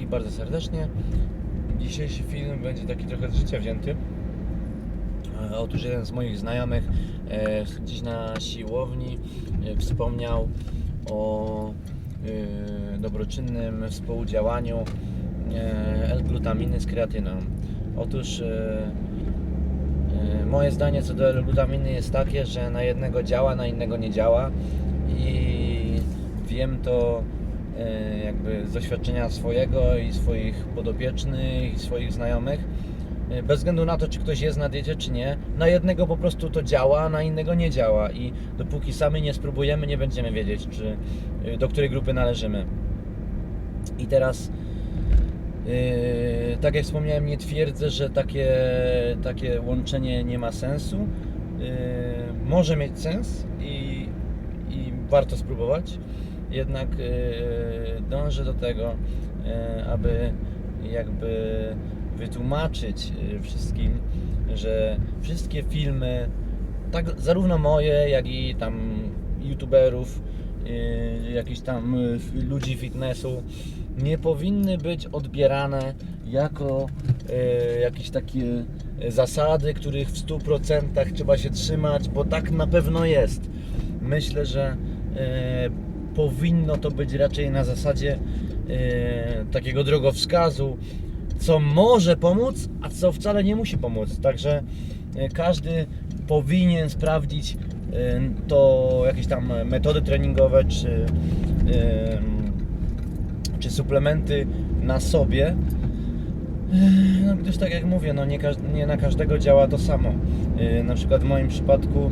wszystkich bardzo serdecznie. Dzisiejszy film będzie taki trochę z życia wzięty. E, Otóż jeden z moich znajomych e, gdzieś na siłowni e, wspomniał o dobroczynnym współdziałaniu L-glutaminy z kreatyną. Otóż moje zdanie co do L-glutaminy jest takie, że na jednego działa, na innego nie działa i wiem to jakby z doświadczenia swojego i swoich podopiecznych i swoich znajomych E, bez względu na to, czy ktoś jest na diecie, czy nie, na jednego po prostu to działa, a na innego nie działa i dopóki sami nie spróbujemy, nie będziemy wiedzieć, czy y, do której grupy należymy. I teraz, yy, tak jak wspomniałem, nie twierdzę, że takie, takie łączenie nie ma sensu. Yy, może mieć sens i, i warto spróbować, jednak yy, dążę do tego, yy, aby jakby wytłumaczyć y, wszystkim, że wszystkie filmy, tak zarówno moje, jak i tam youtuberów, jakichś tam y, ludzi fitnessu, nie powinny być odbierane jako y, jakieś takie y, zasady, których w 100% trzeba się trzymać, bo tak na pewno jest. Myślę, że y, powinno to być raczej na zasadzie y, takiego drogowskazu, co może pomóc, a co wcale nie musi pomóc. Także y, każdy powinien sprawdzić y, to jakieś tam metody treningowe czy, czy suplementy na sobie. No, gdyż tak jak mówię, no nie, nie na każdego działa to samo. Na przykład w moim przypadku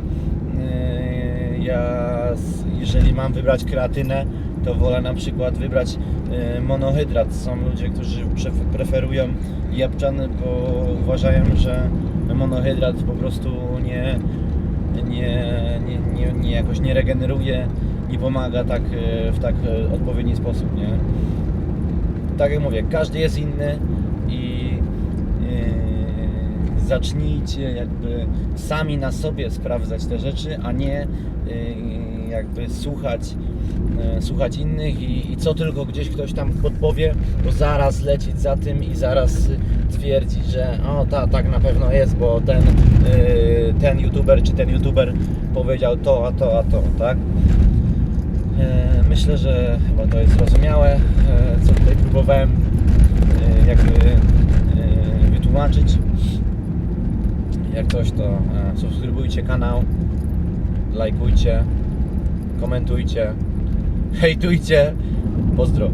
ja jeżeli mam wybrać kreatynę, to wolę na przykład wybrać y, monohydrat. Są ludzie, którzy pref- preferują jabłczany, bo uważają, że monohydrat po prostu nie, nie, nie, nie, nie jakoś nie regeneruje, nie pomaga tak y, w tak y, odpowiedni sposób, nie? tak jak mówię, każdy jest inny zacznijcie jakby sami na sobie sprawdzać te rzeczy, a nie yy, jakby słuchać, yy, słuchać innych i, i co tylko gdzieś ktoś tam podpowie, to zaraz lecieć za tym i zaraz twierdzić, że o ta, tak na pewno jest, bo ten, yy, ten youtuber czy ten youtuber powiedział to, a to, a to, tak? Myślę, że chyba to jest zrozumiałe, co tutaj próbowałem jakby wytłumaczyć. Jak coś, to e, subskrybujcie kanał, lajkujcie, komentujcie, hejtujcie. Pozdro.